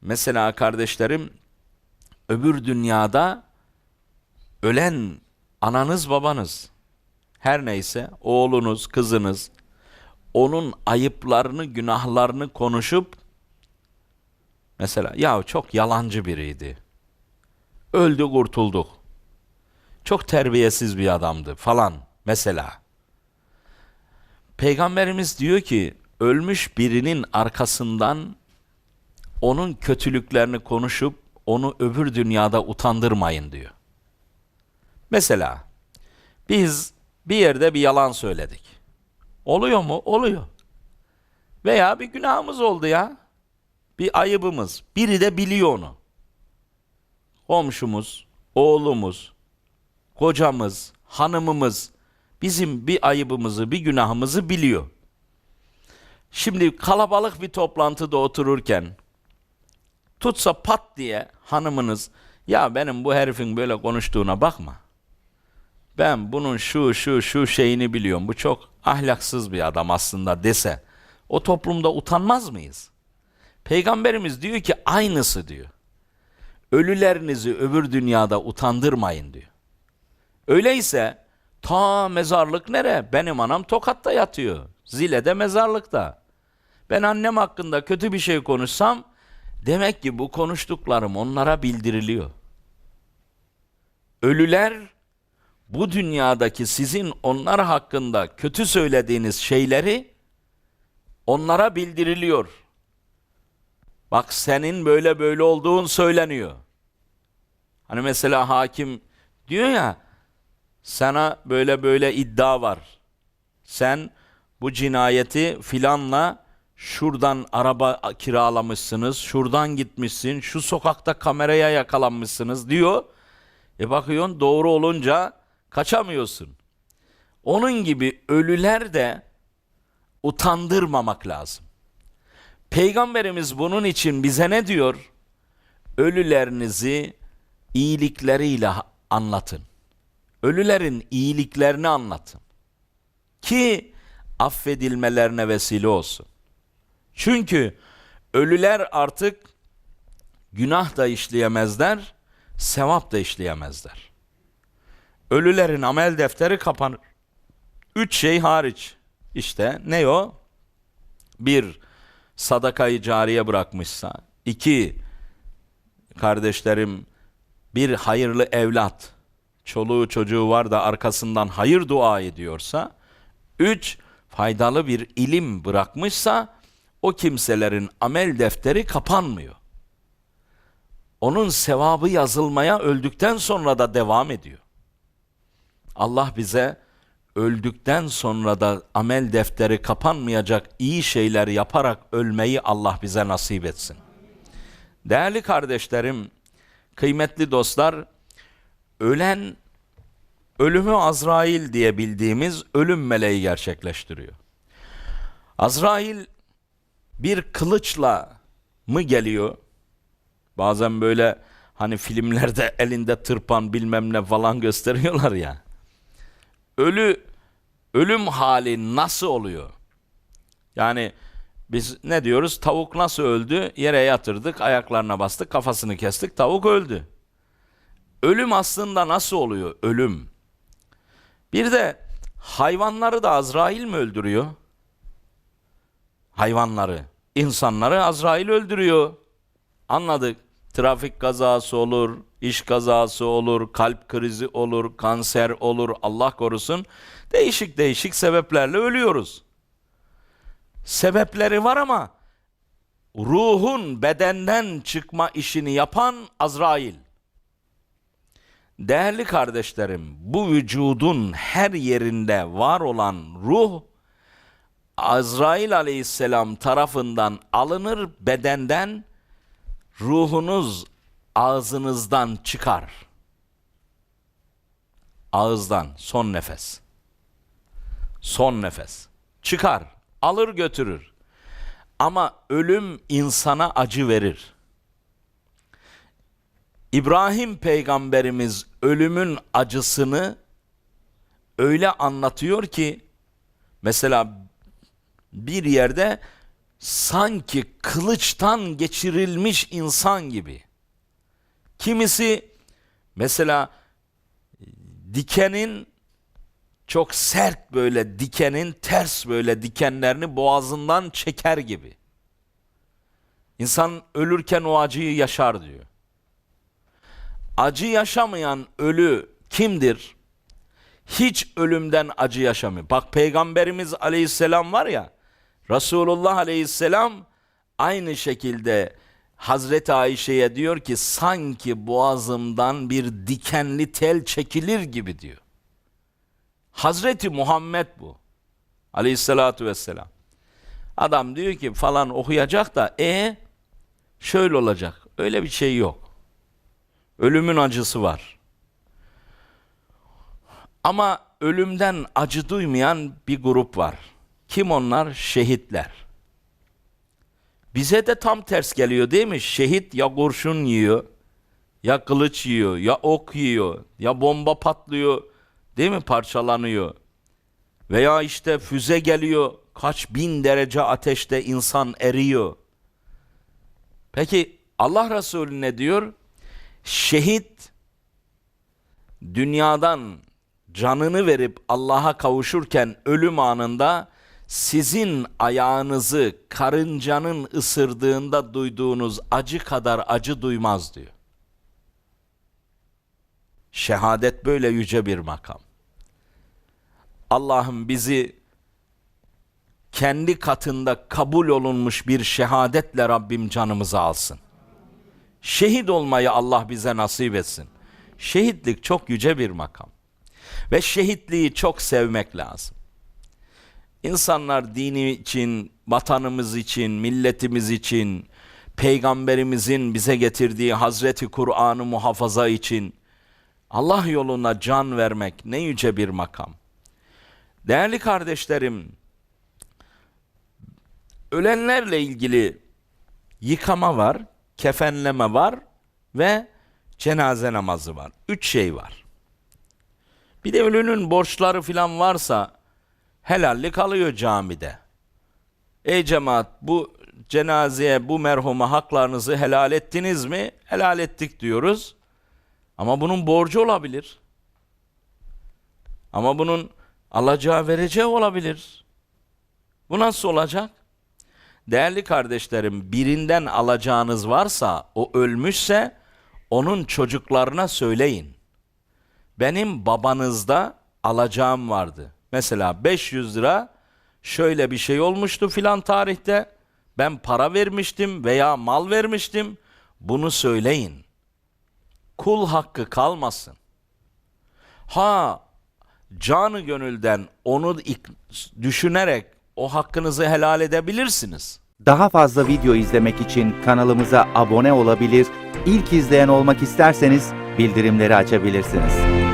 Mesela kardeşlerim öbür dünyada ölen ananız babanız her neyse oğlunuz kızınız onun ayıplarını günahlarını konuşup mesela ya çok yalancı biriydi. Öldü kurtulduk. Çok terbiyesiz bir adamdı falan mesela. Peygamberimiz diyor ki ölmüş birinin arkasından onun kötülüklerini konuşup onu öbür dünyada utandırmayın diyor. Mesela biz bir yerde bir yalan söyledik. Oluyor mu? Oluyor. Veya bir günahımız oldu ya. Bir ayıbımız. Biri de biliyor onu. Komşumuz, oğlumuz, kocamız, hanımımız bizim bir ayıbımızı, bir günahımızı biliyor. Şimdi kalabalık bir toplantıda otururken tutsa pat diye hanımınız ya benim bu herifin böyle konuştuğuna bakma. Ben bunun şu şu şu şeyini biliyorum. Bu çok ahlaksız bir adam aslında dese o toplumda utanmaz mıyız? Peygamberimiz diyor ki aynısı diyor. Ölülerinizi öbür dünyada utandırmayın diyor. Öyleyse ta mezarlık nere? Benim anam Tokat'ta yatıyor. Zile'de mezarlıkta. Ben annem hakkında kötü bir şey konuşsam demek ki bu konuştuklarım onlara bildiriliyor. Ölüler bu dünyadaki sizin onlar hakkında kötü söylediğiniz şeyleri onlara bildiriliyor. Bak senin böyle böyle olduğun söyleniyor. Hani mesela hakim diyor ya sana böyle böyle iddia var. Sen bu cinayeti filanla şuradan araba kiralamışsınız, şuradan gitmişsin, şu sokakta kameraya yakalanmışsınız diyor. E bakıyorsun doğru olunca kaçamıyorsun. Onun gibi ölüler de utandırmamak lazım. Peygamberimiz bunun için bize ne diyor? Ölülerinizi iyilikleriyle anlatın. Ölülerin iyiliklerini anlatın. Ki affedilmelerine vesile olsun. Çünkü ölüler artık günah da işleyemezler, sevap da işleyemezler. Ölülerin amel defteri kapanır. Üç şey hariç. İşte ne o? Bir, sadakayı cariye bırakmışsa. iki kardeşlerim bir hayırlı evlat, çoluğu çocuğu var da arkasından hayır dua ediyorsa. Üç, faydalı bir ilim bırakmışsa o kimselerin amel defteri kapanmıyor. Onun sevabı yazılmaya öldükten sonra da devam ediyor. Allah bize öldükten sonra da amel defteri kapanmayacak iyi şeyler yaparak ölmeyi Allah bize nasip etsin. Değerli kardeşlerim, kıymetli dostlar, ölen ölümü Azrail diye bildiğimiz ölüm meleği gerçekleştiriyor. Azrail bir kılıçla mı geliyor? Bazen böyle hani filmlerde elinde tırpan bilmem ne falan gösteriyorlar ya. Ölü ölüm hali nasıl oluyor? Yani biz ne diyoruz? Tavuk nasıl öldü? Yere yatırdık, ayaklarına bastık, kafasını kestik, tavuk öldü. Ölüm aslında nasıl oluyor? Ölüm. Bir de hayvanları da Azrail mi öldürüyor? Hayvanları, insanları Azrail öldürüyor. Anladık. Trafik kazası olur, iş kazası olur, kalp krizi olur, kanser olur, Allah korusun. Değişik değişik sebeplerle ölüyoruz. Sebepleri var ama ruhun bedenden çıkma işini yapan Azrail. Değerli kardeşlerim, bu vücudun her yerinde var olan ruh Azrail aleyhisselam tarafından alınır bedenden ruhunuz ağzınızdan çıkar. Ağızdan son nefes. Son nefes. Çıkar, alır götürür. Ama ölüm insana acı verir. İbrahim peygamberimiz ölümün acısını öyle anlatıyor ki mesela bir yerde sanki kılıçtan geçirilmiş insan gibi. Kimisi mesela dikenin çok sert böyle dikenin ters böyle dikenlerini boğazından çeker gibi. İnsan ölürken o acıyı yaşar diyor. Acı yaşamayan ölü kimdir? Hiç ölümden acı yaşamıyor. Bak Peygamberimiz aleyhisselam var ya, Resulullah aleyhisselam aynı şekilde Hazreti Ayşe'ye diyor ki sanki boğazımdan bir dikenli tel çekilir gibi diyor. Hazreti Muhammed bu. Aleyhissalatu vesselam. Adam diyor ki falan okuyacak da e şöyle olacak. Öyle bir şey yok. Ölümün acısı var. Ama ölümden acı duymayan bir grup var. Kim onlar? Şehitler. Bize de tam ters geliyor değil mi? Şehit ya kurşun yiyor, ya kılıç yiyor, ya ok yiyor, ya bomba patlıyor, değil mi? Parçalanıyor. Veya işte füze geliyor, kaç bin derece ateşte insan eriyor. Peki Allah Resulü ne diyor? Şehit dünyadan canını verip Allah'a kavuşurken ölüm anında sizin ayağınızı karıncanın ısırdığında duyduğunuz acı kadar acı duymaz diyor. Şehadet böyle yüce bir makam. Allah'ım bizi kendi katında kabul olunmuş bir şehadetle Rabbim canımızı alsın. Şehit olmayı Allah bize nasip etsin. Şehitlik çok yüce bir makam. Ve şehitliği çok sevmek lazım. İnsanlar dini için, vatanımız için, milletimiz için, peygamberimizin bize getirdiği Hazreti Kur'an'ı muhafaza için Allah yoluna can vermek ne yüce bir makam. Değerli kardeşlerim, ölenlerle ilgili yıkama var, kefenleme var ve cenaze namazı var. Üç şey var. Bir de ölünün borçları filan varsa helallik alıyor camide. Ey cemaat bu cenazeye, bu merhuma haklarınızı helal ettiniz mi? Helal ettik diyoruz. Ama bunun borcu olabilir. Ama bunun alacağı vereceği olabilir. Bu nasıl olacak? Değerli kardeşlerim, birinden alacağınız varsa, o ölmüşse onun çocuklarına söyleyin. Benim babanızda alacağım vardı. Mesela 500 lira şöyle bir şey olmuştu filan tarihte. Ben para vermiştim veya mal vermiştim. Bunu söyleyin. Kul hakkı kalmasın. Ha canı gönülden onu düşünerek o hakkınızı helal edebilirsiniz. Daha fazla video izlemek için kanalımıza abone olabilir, ilk izleyen olmak isterseniz bildirimleri açabilirsiniz.